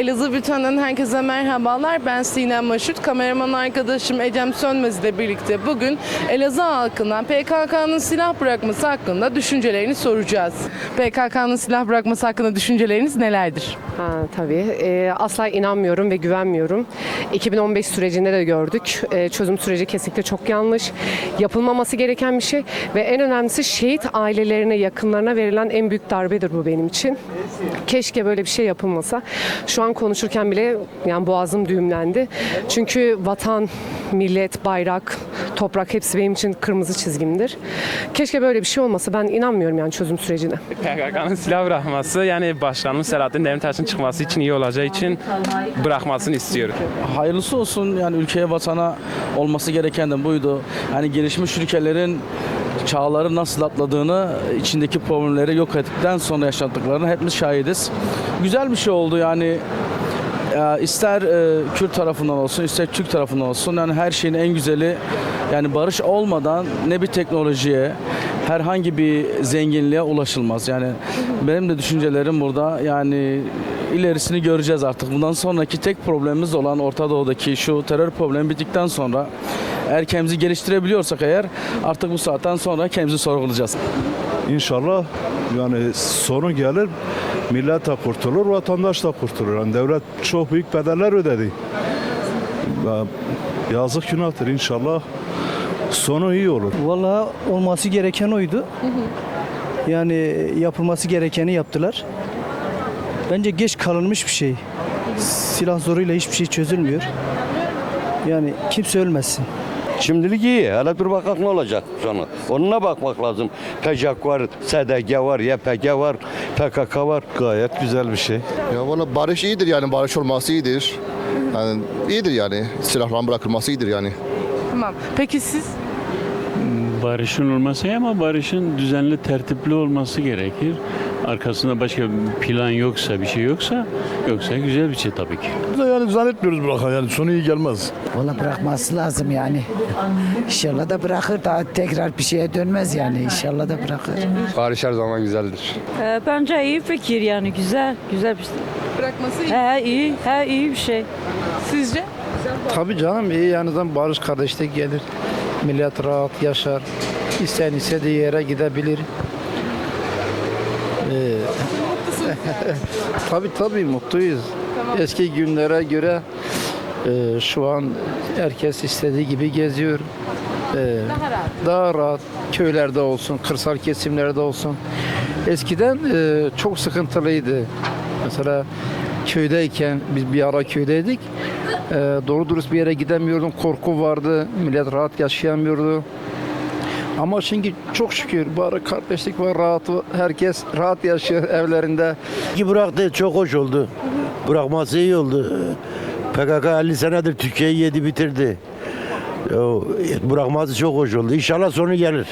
Elazığ Bülten'den herkese merhabalar. Ben Sinem Maşut. Kameraman arkadaşım Ecem Sönmez ile birlikte bugün Elazığ halkına PKK'nın silah bırakması hakkında düşüncelerini soracağız. PKK'nın silah bırakması hakkında düşünceleriniz nelerdir? Ha, tabii. Ee, asla inanmıyorum ve güvenmiyorum. 2015 sürecinde de gördük. Ee, çözüm süreci kesinlikle çok yanlış. Yapılmaması gereken bir şey ve en önemlisi şehit ailelerine, yakınlarına verilen en büyük darbedir bu benim için. Keşke böyle bir şey yapılmasa. Şu an konuşurken bile yani boğazım düğümlendi. Çünkü vatan, millet, bayrak, toprak hepsi benim için kırmızı çizgimdir. Keşke böyle bir şey olmasa. Ben inanmıyorum yani çözüm sürecine. PKK'nın silah bırakması yani başkanımız Selahattin Demirtaş'ın çıkması için iyi olacağı için bırakmasını istiyorum. hayırlısı olsun yani ülkeye vatana olması gereken de buydu. Hani gelişmiş ülkelerin çağları nasıl atladığını, içindeki problemleri yok ettikten sonra yaşattıklarını hepimiz şahidiz. Güzel bir şey oldu yani ister e, Kürt tarafından olsun ister Türk tarafından olsun yani her şeyin en güzeli yani barış olmadan ne bir teknolojiye herhangi bir zenginliğe ulaşılmaz. Yani benim de düşüncelerim burada yani ilerisini göreceğiz artık. Bundan sonraki tek problemimiz olan Orta Doğu'daki şu terör problemi bittikten sonra eğer kendimizi geliştirebiliyorsak eğer artık bu saatten sonra kendimizi sorgulayacağız. İnşallah yani sonu gelir. Millet de kurtulur, vatandaş da kurtulur. Yani devlet çok büyük bedeller ödedi. Ya, Yazık günahtır inşallah. Sonu iyi olur. Vallahi olması gereken oydu. Yani yapılması gerekeni yaptılar. Bence geç kalınmış bir şey. Silah zoruyla hiçbir şey çözülmüyor. Yani kimse ölmesin. Şimdilik iyi. Hele dur bakalım ne olacak sonra. Onuna bakmak lazım. PCK var, SDG var, YPG var, PKK var. Gayet güzel bir şey. Ya valla barış iyidir yani barış olması iyidir. Yani iyidir yani silahların bırakılması iyidir yani. Tamam. Peki siz? Barışın olması ama barışın düzenli tertipli olması gerekir. Arkasında başka bir plan yoksa, bir şey yoksa, yoksa güzel bir şey tabii ki. Yani zannetmiyoruz bırakan yani sonu iyi gelmez. Valla bırakması lazım yani. İnşallah da bırakır daha tekrar bir şeye dönmez yani. İnşallah da bırakır. Barış her zaman güzeldir. Ee, Bence iyi fikir yani güzel, güzel bir şey. Bırakması iyi. He iyi, he iyi bir şey. Sizce? Tabii canım iyi yani barış kardeşlik gelir. Millet rahat yaşar. İsteyen istediği yere gidebilir. Ee, tabii tabii mutluyuz. Eski günlere göre e, şu an herkes istediği gibi geziyor. Ee, Daha rahat. daha rahat köylerde olsun, kırsal kesimlerde olsun. Eskiden e, çok sıkıntılıydı. Mesela köydeyken biz bir ara köydeydik. E, doğru dürüst bir yere gidemiyordum. Korku vardı. Millet rahat yaşayamıyordu. Ama şimdi çok şükür bari kardeşlik var, rahat herkes rahat yaşıyor evlerinde. Ki bıraktı çok hoş oldu. Bırakması iyi oldu. PKK 50 senedir Türkiye'yi yedi bitirdi. Bırakması çok hoş oldu. İnşallah sonu gelir.